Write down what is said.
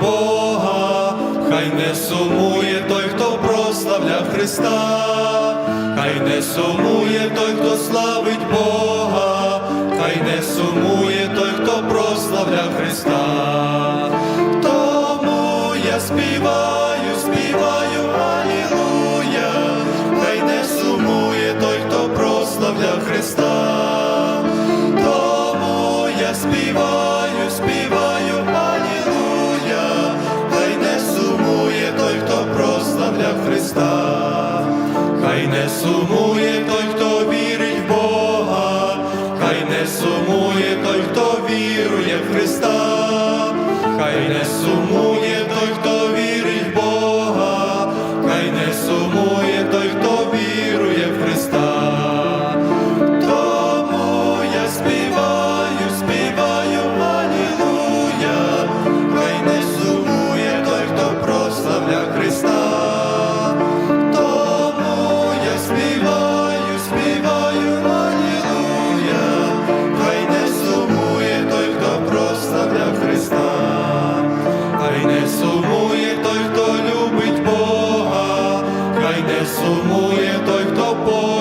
Бога, хай не сумує той, хто прославляв Христа, хай не сумує той, хто славить Бога, хай не сумує той, хто прославляв Христа, тому я співаю, співаю, Алілуя, хай не сумує той, хто прославляв Христа. Сумує той, хто вірить в Бога, хай не сумує той, хто вірує в Христа, хай не сумує сумує той, хто полюбив